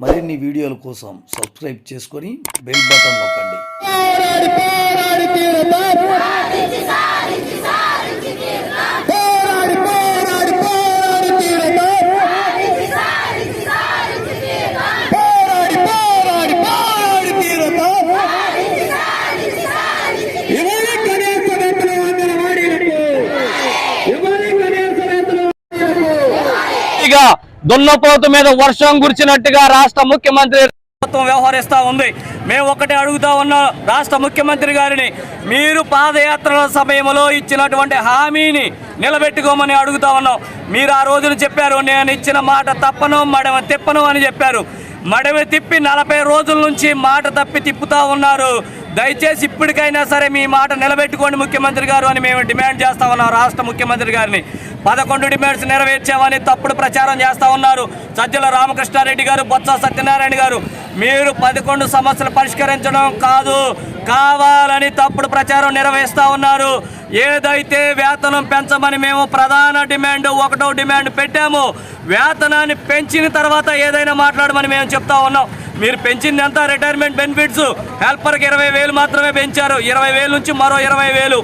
మరిన్ని వీడియోల కోసం సబ్స్క్రైబ్ చేసుకొని బెల్ బటన్ నొక్కండి Yeah. దున్నపోతు మీద వర్షం గురిచినట్టుగా రాష్ట్ర ముఖ్యమంత్రి ప్రభుత్వం వ్యవహరిస్తా ఉంది. మేము ఒకటే అడుగుతా ఉన్నాం రాష్ట్ర ముఖ్యమంత్రి గారిని మీరు పాదయాత్రల సమయంలో ఇచ్చినటువంటి హామీని నిలబెట్టుకోమని అడుగుతా ఉన్నాం. మీరు ఆ రోజున చెప్పారు నేను ఇచ్చిన మాట తప్పను మడమ తిప్పను అని చెప్పారు. మడమ తిప్పి నలభై రోజుల నుంచి మాట తప్పి తిప్పుతా ఉన్నారు. దయచేసి ఇప్పటికైనా సరే మీ మాట నిలబెట్టుకోండి ముఖ్యమంత్రి గారు అని మేము డిమాండ్ చేస్తా ఉన్నాం రాష్ట్ర ముఖ్యమంత్రి గారిని. పదకొండు డిమాండ్స్ నెరవేర్చామని తప్పుడు ప్రచారం చేస్తా ఉన్నారు. సజ్జల రామకృష్ణారెడ్డి గారు బొత్స సత్యనారాయణ గారు. మీరు పదకొండు సమస్యలు పరిష్కరించడం కాదు కావాలని తప్పుడు ప్రచారం నిర్వహిస్తా ఉన్నారు. ఏదైతే వేతనం పెంచమని మేము ప్రధాన డిమాండ్ ఒకటో డిమాండ్ పెట్టాము వేతనాన్ని పెంచిన తర్వాత ఏదైనా మాట్లాడమని మేము చెప్తా ఉన్నాం. మీరు పెంచింది ఎంత రిటైర్మెంట్ బెనిఫిట్స్ హెల్పర్కి ఇరవై వేలు మాత్రమే పెంచారు. ఇరవై వేలు నుంచి మరో ఇరవై వేలు.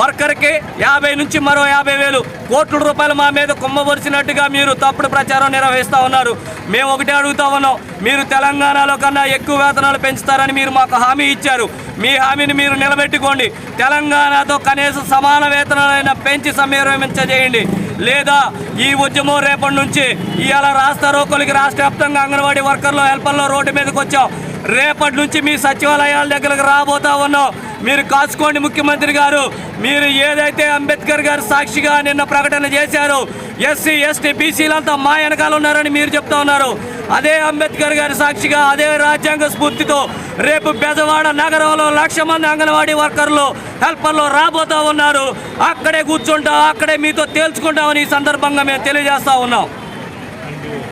వర్కర్కి యాభై నుంచి మరో యాభై వేలు. కోట్ల రూపాయలు మా మీద కుమ్మబరిచినట్టుగా మీరు తప్పుడు ప్రచారం నిర్వహిస్తూ ఉన్నారు. మేము ఒకటే అడుగుతా ఉన్నాం. మీరు తెలంగాణలో కన్నా ఎక్కువ వేతనాలు పెంచుతారని మీరు మాకు హామీ ఇచ్చారు. మీ హామీని మీరు నిలబెట్టుకోండి. తెలంగాణతో కనీస సమాన వేతనాలైనా పెంచి సమీరమించజేయండి లేదా ఈ ఉద్యమం రేపటి నుంచి ఇవాళ రాష్ట్ర రోకోలకి రాష్ట్ర వ్యాప్తంగా అంగన్వాడీ వర్కర్లు హెల్పర్లు రోడ్డు మీదకి వచ్చాం. రేపటి నుంచి మీ సచివాలయాల దగ్గరకు రాబోతా ఉన్నాం. మీరు కాచుకోండి ముఖ్యమంత్రి గారు. మీరు ఏదైతే అంబేద్కర్ గారు సాక్షిగా నిన్న ప్రకటన చేశారో ఎస్సీ ఎస్టీ బీసీలంతా మా వెనకాల ఉన్నారని మీరు చెప్తా ఉన్నారు. అదే అంబేద్కర్ గారి సాక్షిగా అదే రాజ్యాంగ స్ఫూర్తితో రేపు బెజవాడ నగరంలో లక్ష మంది అంగన్వాడీ వర్కర్లు హెల్పర్లో రాబోతా ఉన్నారు. అక్కడే కూర్చుంటాం అక్కడే మీతో తేల్చుకుంటామని ఈ సందర్భంగా మేము తెలియజేస్తా ఉన్నాం.